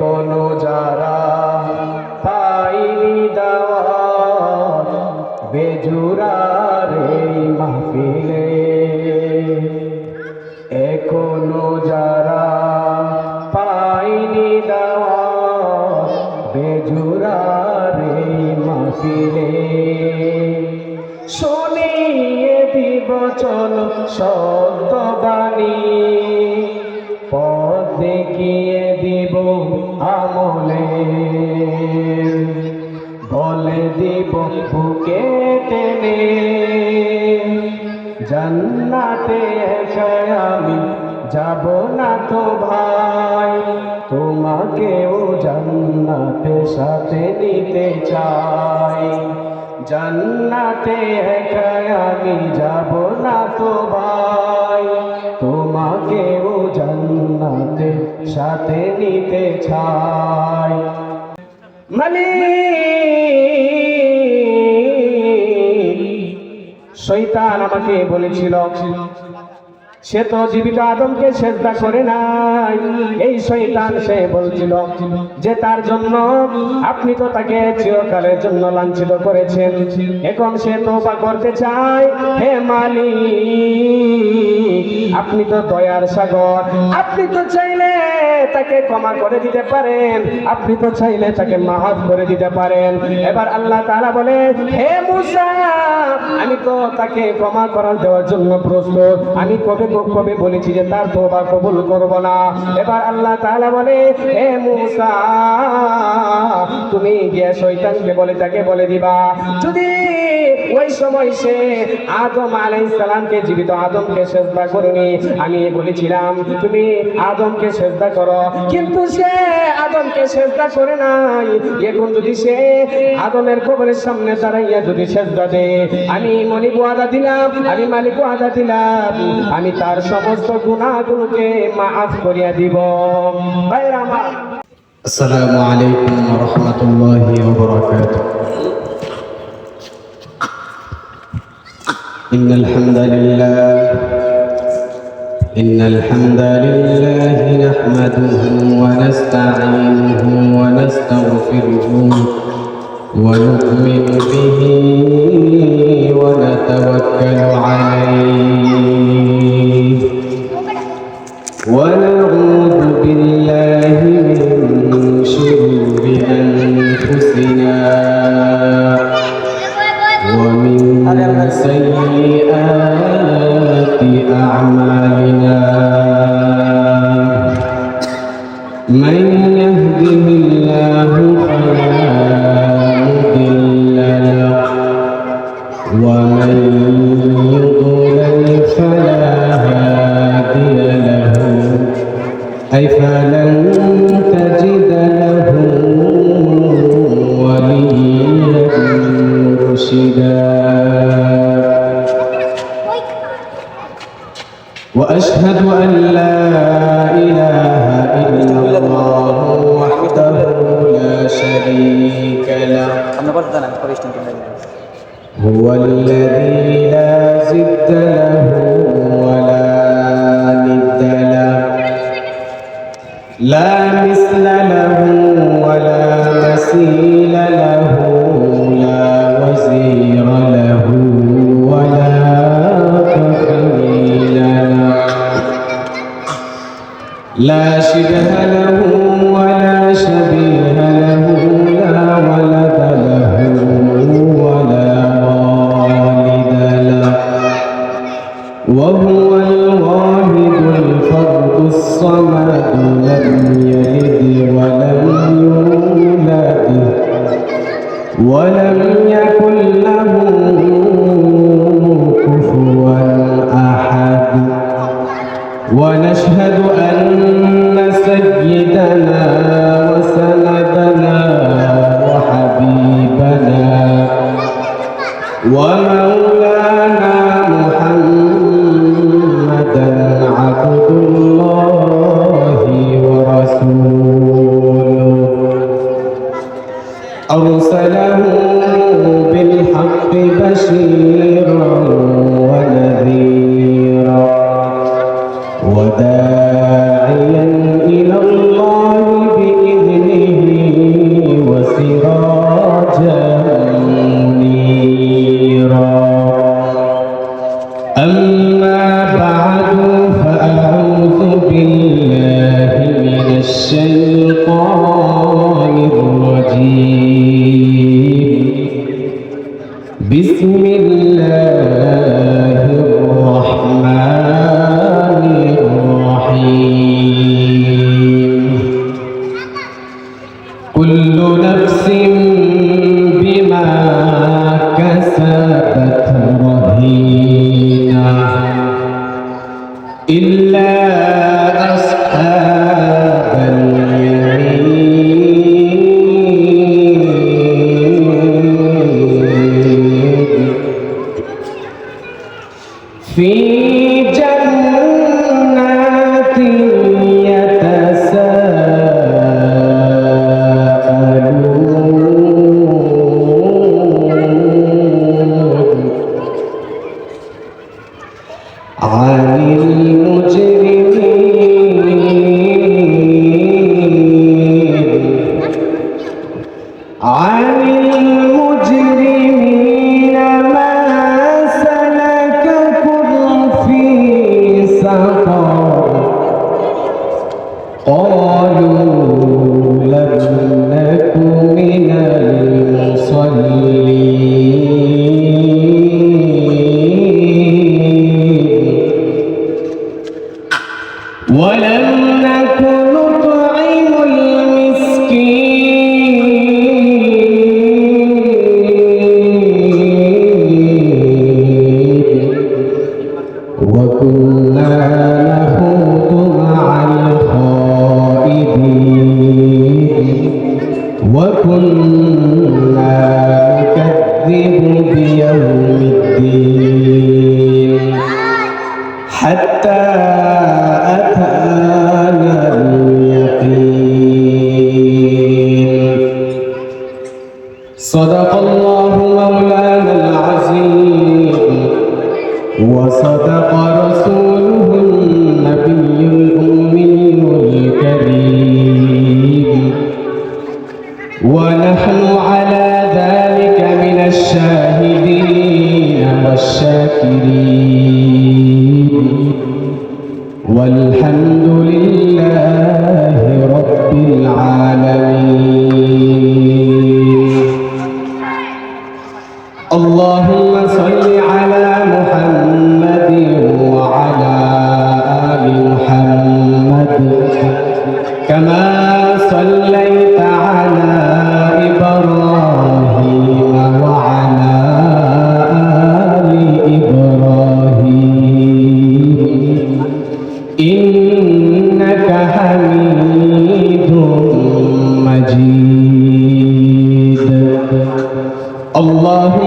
এখনও জান্নাতে একাই আমি যাব না তো ভাই তোমাকেও জান্নাতে সাথে নিতে চাই। মানে শৈতান আমাকে বলেছিল সে তো জীবিত আদমকে শ্রদ্ধা করে নাই। এই শৈতান সে বলছিল যে তার জন্য আপনি তো তাকে চিরকালের জন্য লাঞ্ছিত করেছেন। এখন সে তোবা করতে চায়, হে মালি আপনি তো দয়ার সাগর, আপনি তো চাইলে তাকে ক্ষমা করে দিতে পারেন। আপনি তো চাইলে তাকে মাহাত করে দিতে পারেন। এবার আল্লাহ তাআলা বলে, হে মুসা, আমি তো তাকে ক্ষমা করার দেওয়ার জন্য প্রস্তুত। আমি কবে কবে বলেছি যে তার তোবা কবুল করব না? এবার আল্লাহ তাআলা বলে, হে মুসা, তুমি গিয়ে শয়তানকে বলে, তাকে বলে দিবা। যদি ওই সময় সে আদম আলাইহিস সালামকে, জীবিত আদমকে সেজদা করনি, আমি বলেছিলাম, তুমি আদমকে সেজদা করো কিন্তু সে আদমকে সেজদা করে নাই এখন যদি সে আদমের কবরের সামনে দাঁড়াইয়া যদি সেজদা দে আমি মনিব আদা দিলাম আমি মালিক আদা দিলাম আমি তার সমস্ত গুণাগুলোকে মাফ করিয়া দিব ভাইরা আমার السلام عليكم ورحمة الله وبركاته إن الحمد لله إن الحمد لله نحمده ونستعينه ونستغفره ونؤمن به مرشدا وأشهد أن لا وهو الواحد الفرد الصمد لم يلد ولم يولد ولم Sim. ولم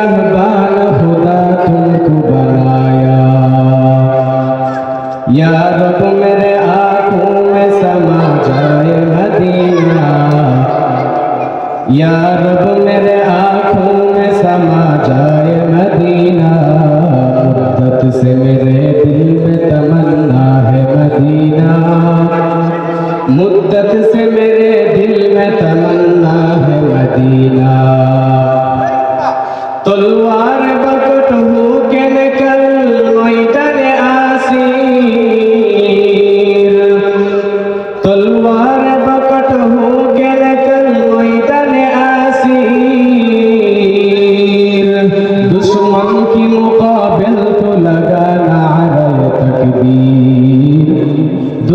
জানবা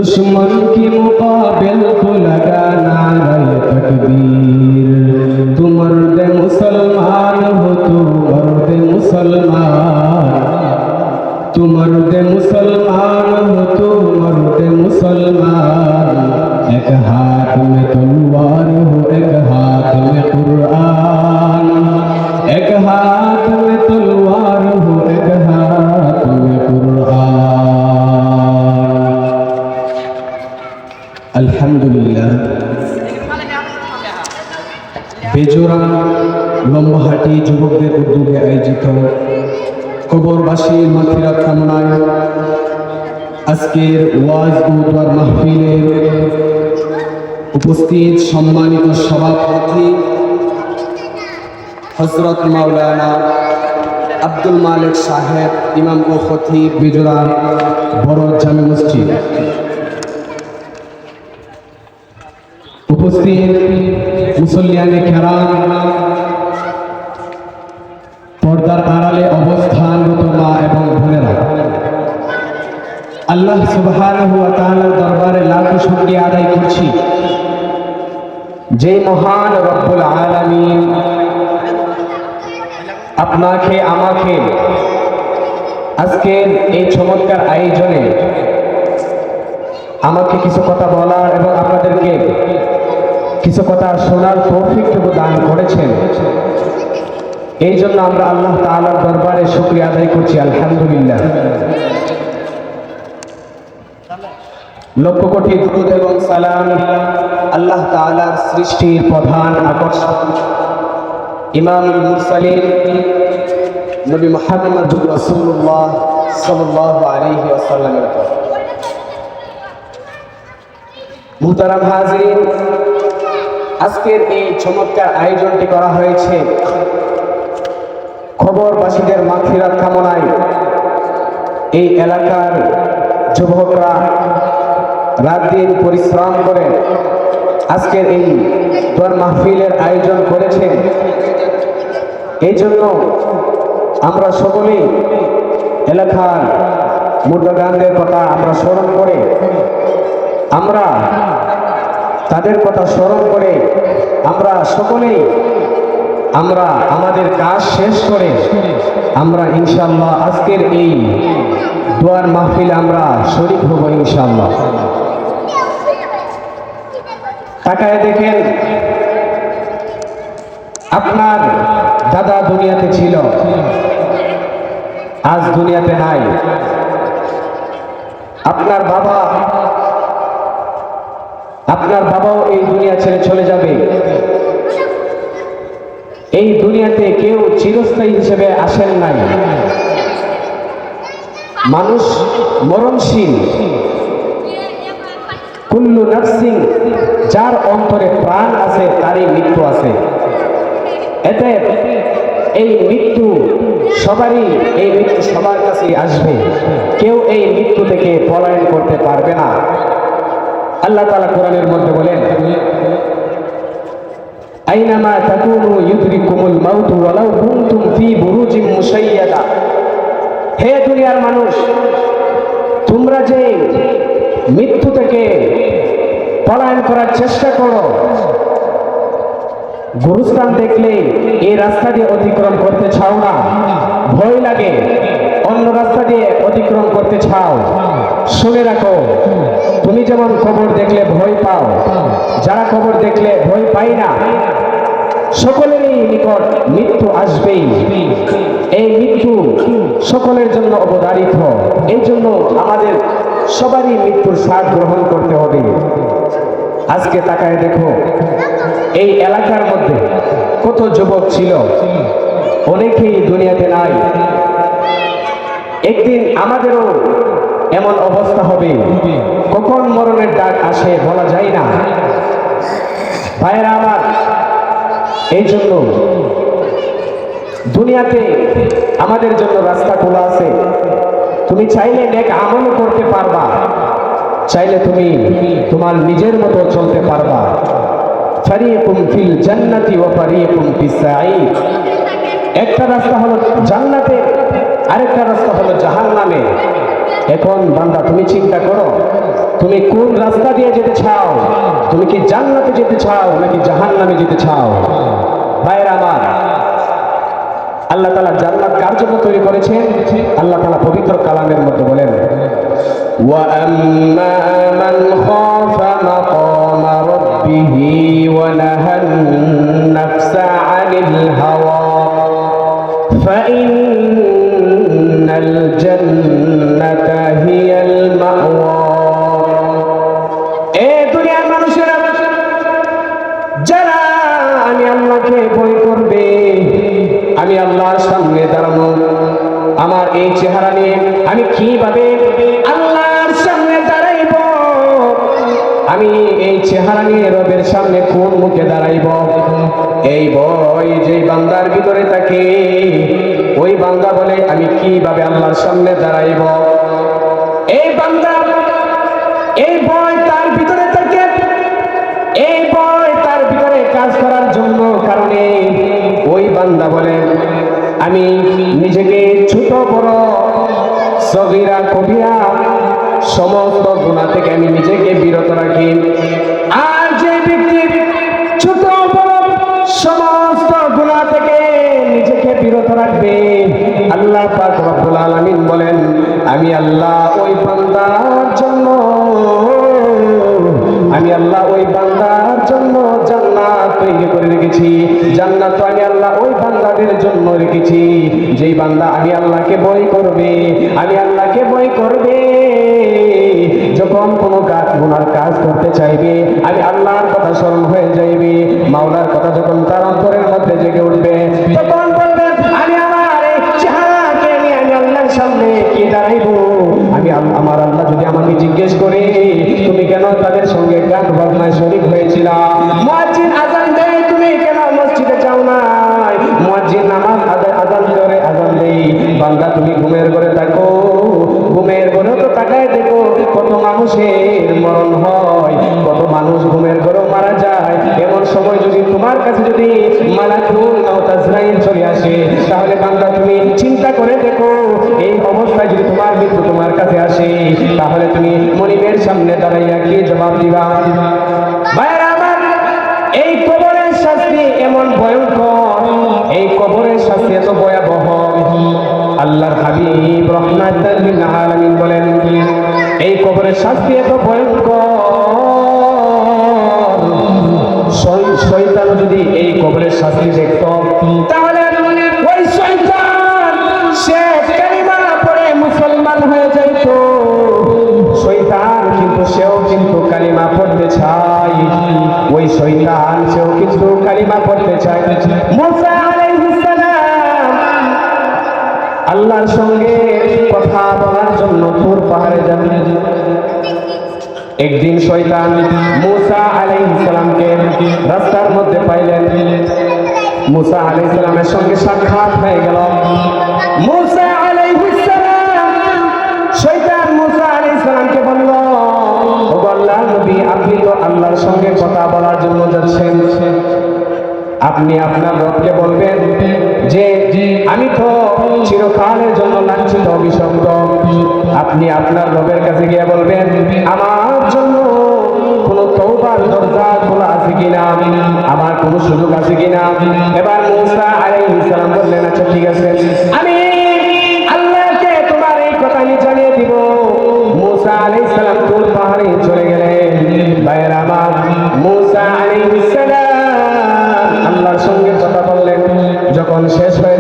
দুশ্মন কি মোকাবেল আজকের ওয়াজ ও দোয়ার মাহফিলের উপস্থিত সম্মানিত সভাপতি হজরত মাওলানা আব্দুল মালিক সাহেব, ইমাম ও খতিব বিজোরা বড় জামে মসজিদ। উপস্থিত মুসল্লিয়ানে কেরাম পর্দার আড়ালে অবস্থানরত মা এবং আল্লাহ তাআলার দরবারে লাখ শুকরিয়া আদায় করছি। যে মহান রব্বুল আলামিন আপনাকে, আমাকে আজকের এই চমৎকার আয়োজনে আমাকে কিছু কথা বলার এবং আপনাদেরকে কিছু কথা শোনার তৌফিকটুকু দান করেছেন। এই জন্য আমরা আল্লাহ তাআলার দরবারে শুক্রিয়া আদায় করছি, আলহামদুলিল্লাহ। লক্ষ কোটি দুরুদ এবং সালাম আল্লাহ তাআলার সৃষ্টির প্রধান আকর্ষণ। ইমামুল মুরসালিন নবী মুহাম্মদুর রাসূলুল্লাহ সাল্লাল্লাহু আলাইহি ওয়াসাল্লামের উপর মুহতারাম হাজিরিন, আজকের এই চমৎকার আয়োজনটি করা হয়েছে। খবরবাসীদের মাগফিরাত কামনায় এই এলাকার যুবকরা রাত দিন পরিশ্রম করে আজকের এই দোয়ার মাহফিলের আয়োজন করেছেন। এই জন্য আমরা সকলেই এলাকার মুদ্রাগানদের কথা আমরা স্মরণ করে, আমরা তাদের কথা স্মরণ করে, আমরা সকলেই আমরা আমাদের কাজ শেষ করে আমরা ইনশাল্লাহ আজকের এই দোয়ার মাহফিলে আমরা শরীক হব ইনশাল্লাহ তাকায় দেখেন, আপনার দাদা দুনিয়াতে ছিল, আজ দুনিয়াতে নাই। আপনার বাবা, আপনার বাবাও এই দুনিয়া ছেড়ে চলে যাবে। এই দুনিয়াতে কেউ চিরস্থায়ী হিসেবে আসেন নাই। মানুষ মরণশীল। কুল্লু নার্সিং যার অন্তরে প্রাণ আছে, তারই মৃত্যু আছে। এতে এই মৃত্যু সবারই, এই মৃত্যু সবার কাছে আসবে। কেউ এই মৃত্যু থেকে পলায়ন করতে পারবে না। আল্লাহ তালা কোরআনের মধ্যে বলেন, আইনামা তাকুনু ইউদরিকুমুল মাউত ওয়ালাউ কুনতুম ফি বুরুজিম মুশাইয়াদা। হে দুনিয়ার মানুষ, তোমরা যে মৃত্যু থেকে পলায়ন করার চেষ্টা করো। গুরুস্থান দেখলে এই রাস্তা দিয়ে অতিক্রম করতে চাও না। ভয় লাগে, অন্য রাস্তা দিয়ে অতিক্রম করতে চাও। শুনে রাখো, তুমি যেমন খবর দেখলে ভয় পাও, যারা খবর দেখলে ভয় পাই না, সকলেরই নিকট মৃত্যু আসবেই। এই মৃত্যু সকলের জন্য অবধারিত। এই জন্য আমাদের সবারই মৃত্যুর স্বাদ গ্রহণ করতে হবে। আজকে তাকায় দেখো, এই এলাকার মধ্যে কত যুবক ছিল, অনেকেই দুনিয়াতে নাই। একদিন আমাদেরও এমন অবস্থা হবে, কখন মরণের ডাক আসে বলা যায় না। ভাইয়েরা আমার, এই জন্য দুনিয়াতে আমাদের জন্য রাস্তা খোলা আছে। তুমি চাইলে নেক আমলও করতে পারবা। চাইলে তুমি তোমার নিজের মতো চলতে পারবা। জান্নাতি একটা রাস্তা হলো জান্নাতে, আরেকটা রাস্তা হলো জাহান্নামে। এখন বান্দা, তুমি চিন্তা করো, তুমি কোন রাস্তা দিয়ে যেতে চাও? তুমি কি জান্নাতে যেতে চাও নাকি জাহান্নামে যেতে চাও? ভাইয়ের আমার আল্লাহ তালা জান্নাত কার জন্য তৈরি করেছেন আল্লাহ তালা পবিত্র কালামের মধ্যে বলেন وأما من خاف مقام ربه ونهى النفس عن الهوى নিয়ে আল্লাহর সামনে দাঁড়ানো। আমার এই চেহারা নিয়ে আমি কীভাবে আল্লাহর সামনে দাঁড়াইব? আমি এই চেহারা নিয়ে রবের সামনে কোন মুখে দাঁড়াইব? এই বই যে বান্দার ভিতরে থাকে, ওই বান্দা বলে, আমি কীভাবে আল্লাহর সামনে দাঁড়াইব? এই বান্দা, এই বই তার ভিতরে থাকে। এই বই তার ভিতরে কাজ করার জন্য কারণে বান্দা বলে, আমি নিজেকে ছোট বড় সগিরা কবিরা সমস্ত গুণা থেকে আমি নিজেকে বিরত রাখি। আর যে ব্যক্তি ছোট বড় সমস্ত গুণা থেকে নিজেকে বিরত রাখবে, আল্লাহ পাক রব্বুল আলামিন বলেন, আমি আল্লাহ ওই বান্দার জন্য, আমি আল্লাহ ওই বান্দার জন্য জান্নাত তৈরি করে রেখেছি। জান্নাত আমি আল্লাহ ওই বান্দাদের জন্য রেখেছি। যেই বান্দা আমি আল্লাহকে বই করবে আমি আল্লাহকে বই করবে। যখন কোনো কাজ গুনার কাজ করতে চাইবে আমি আল্লাহর কথা স্মরণ হয়ে যাইবে। মাওলার কথা যখন তার অন্তরের মধ্যে জেগে উঠবে, তখন বলবে আমি আমার চেহারাকে আমি আল্লাহর সামনে কি দাঁড়াইবো? আমি আমার আল্লাহ যদি আমাকে জিজ্ঞেস করে, তুমি কেন তাদের সঙ্গে গান বাজনায় শরিক হয়েছিল? মুয়াজ্জিন আজান দেয় তুমি কেন মসজিদে যাও না দেই তুমি ঘুমের ঘুমের তো দেখো, কত মানুষের মরণ হয়, কত মানুষ ঘুমের সময় যদি তোমার কাছে যদি মালাকুল মাউত আজরাইল চলে আসে, তাহলে বান্দা তুমি চিন্তা করে দেখো, এই অবস্থায় যদি তোমার মৃত্যু তোমার কাছে আসে, তাহলে তুমি মনিবের সামনে দাঁড়াইয়া কি জবাব দিবা? এই কবরের শাস্তি এমন ভয়ঙ্কর, এই কবরের শাস্তি এত ভয়াবহ। আল্লাহর হাবিব রহমাতুল বলেন, এই কবরের শাস্তি এত ভয়ঙ্কর কবরের শাস্তি দেখত। তাহলে ওই শয়তান সে কালিমা পড়ে মুসলমান হয়ে যাইত। কিন্তু সেও কিন্তু কালিমা পড়তে চায়। ওই শয়তান সেও কিন্তু কালিমা পড়তে চায়। মুসা আলাইহিস সালাম আল্লাহর সঙ্গে কথা বলার জন্য তুর পাহাড়ে যান। একদিন শয়তান মুসা আলাইহিস সালামকে পাইলেন মুসা আলাইহিস সালামের সঙ্গে সাক্ষাৎ হয়ে গেল। মুসা মুসা নবী, আপনি তো আল্লাহর সঙ্গে কথা বলার জন্য যাচ্ছেন। আপনি আপনার রবকে বলবেন যে, আমি তো চিরকালের জন্য লাঞ্ছিত, অভিশপ্ত। আপনি আপনার রবের কাছে গিয়ে বলবেন, আমার জন্য কোন তৌবার দরজা খোলা আছে কিনা? আমার কোনো সুযোগ আছে কিনা? এবার মুসা আলাইহিস সালাম বললেন আচ্ছা ঠিক আছে। আমি আল্লাহকে তোমার এই কথা আমি জানিয়ে দিব। মুসা আলাইহিস সালাম কোন পাহাড়ে চলে গেলেন। ভাইয়ের আমার মুসা আলাইহিস সালাম আল্লাহর সঙ্গে কথা বললেন। যখন শেষ হয়ে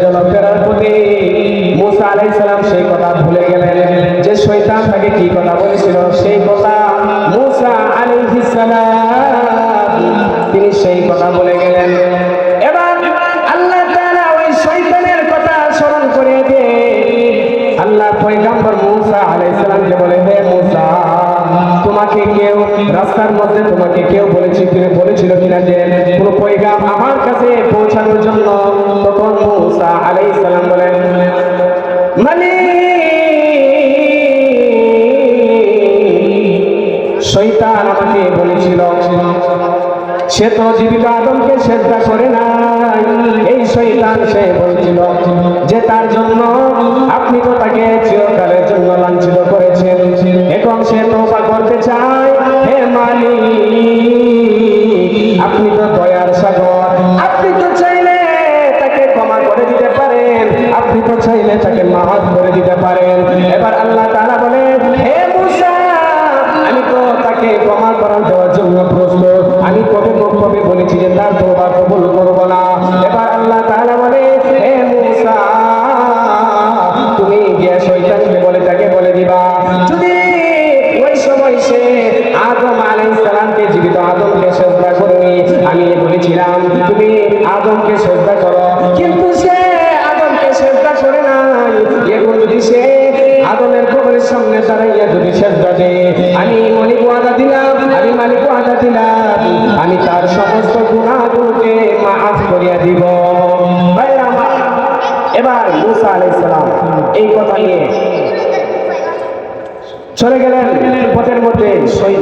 সে তোবা করতে চায়।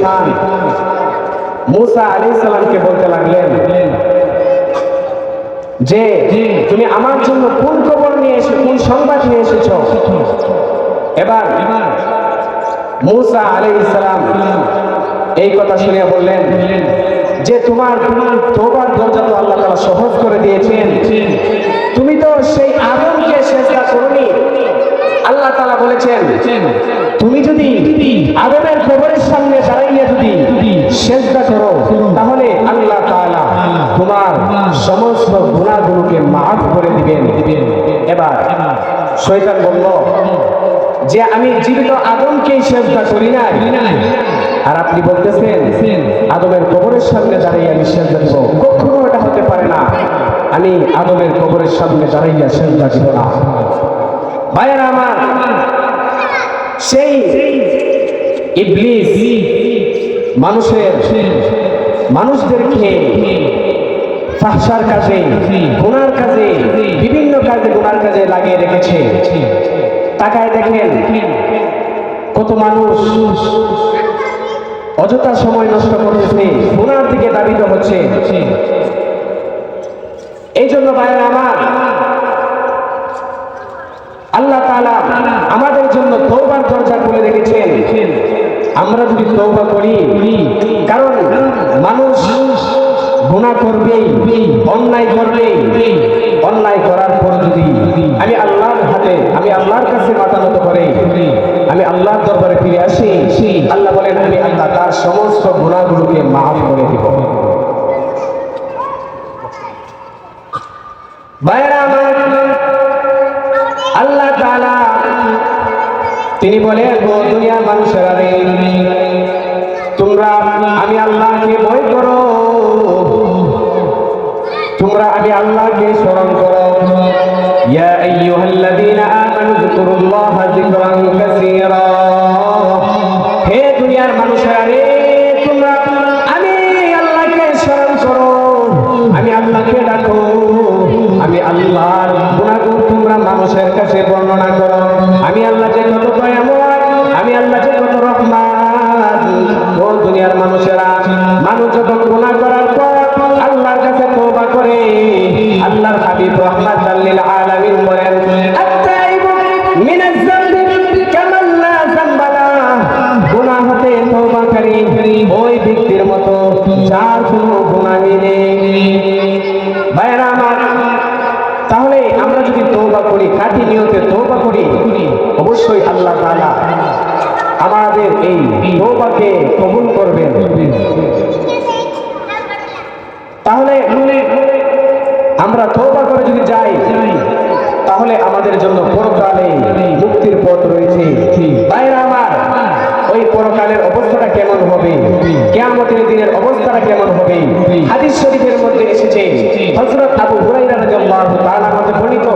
শৈতান মুসা আলাইহিস সালামকে বলতে লাগলেন, যে, তুমি আমার জন্য কোন খবর নিয়ে এসে, কোন সংবাদ নিয়ে এসেছ? এবার মুসা আলাইহিস সালাম এই কথা শুনে বললেন, যে তোমার তোমার দরজা তো আল্লাহ সহজ করে দিয়েছেন। তুমি তো সেই আদমকে সেজদা করনি। তাআলা বলেছেন, তুমি যদি আদমের কবরের সামনে দাঁড়াইয়া যদি সেজদা করো, তাহলে আল্লাহ তোমার সমস্ত গুণাগুলোকে মাফ করে দিবেন। এবার শয়তান বলল, যে আমি জীবিত আদমকেই সেজদা করি নাই, আর আপনি বলতেছেন, আদমের কবরের সামনে দাঁড়িয়ে আমি সেজদা দিব। কখনো এটা হতে পারে না, আমি আদমের কবরের সামনে দাঁড়াইয়া সেজদা দিব না। ভাইয়েরা আমার সেই ইবলিস মানুষের মানুষদেরকে ফাহসার কাজে, গুনার কাজে, বিভিন্ন কাজে, গুনার কাজে লাগিয়ে রেখেছে। তাকায় দেখেন কত মানুষ অযথা সময় নষ্ট করতেছে, গুনার দিকে দাবিত হচ্ছে। এই জন্য ভাইয়ের আমার আল্লাহ তাআলা আমাদের জন্য তৌবার দরজা খুলে রেখেছেন। আমরা যদি তৌবা করি, কারণ মানুষ গুনাহ করবেই অন্যায় করবেই অন্যায় করার পর যদি আমি আল্লাহর হাতে, আমি আল্লাহর কাছে মাথা করে, আমি আল্লাহর দরবারে ফিরে আসি, আল্লাহ বলেন, আমি আল্লাহ তার সমস্ত গুণাগুলোকে মাফ করে দিব। ভাইয়েরা, আমার আল্লাহ তিনি বলে দুনিয়ার মানুষেরা রে তোমরা আমি আল্লাহকে ভয় করো। তোমরা আমি আল্লাহকে আমাদের জন্য পরকালে মুক্তির পথ রয়েছে। বাইরে আমার, ওই পরকালের অবস্থাটা কেমন হবে? কেয়ামতের দিনের অবস্থাটা কেমন হবে? হাদিস শরীফের মধ্যে এসেছে, হযরত আবু হুরায়রা রাদিয়াল্লাহু তাআলা মধ্যে বর্ণিত,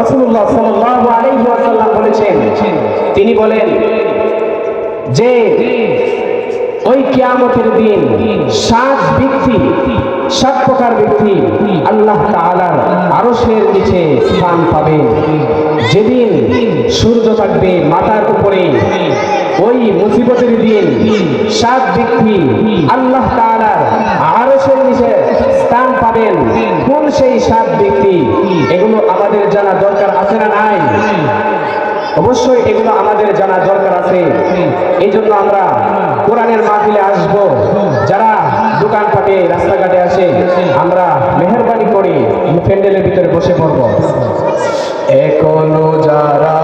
রাসূলুল্লাহ সাল্লাল্লাহু আলাইহি ওয়াসাল্লাম বলেছেন, তিনি বলেন, যে ওই কিয়ামতের দিন সাত ব্যক্তি সাত প্রকার ব্যক্তি আল্লাহ তাআলার আরশের নিচে স্থান পাবে। যেদিন সূর্য থাকবে মাথার উপরে, ওই মুসিবতের দিন সাত ব্যক্তি আল্লাহ তাআলার আরশের নিচে স্থান পাবেন। কোন সেই সাত ব্যক্তি? এগুলো আমাদের জানা দরকার আছে না নাই? অবশ্যই এগুলো আমাদের জানা দরকার আছে। এই জন্য আমরা কোরআনের মাহফিলে দোকানপাটে রাস্তাঘাটে আসে আমরা মেহরবানি করে প্যান্ডেলের ভিতরে বসে পড়ব। এখনও যারা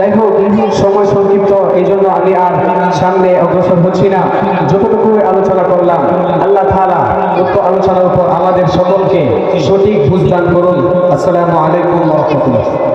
যাই হোক সময় সংক্ষিপ্ত এই জন্য আমি আর সামনে অগ্রসর হচ্ছি না। যতটুকু আলোচনা করলাম, আল্লাহ তালা উক্ত আলোচনার উপর আমাদের সকলকে সঠিক বুঝদান করুন। আসসালামু আলাইকুম রাহমাতুল্লাহ।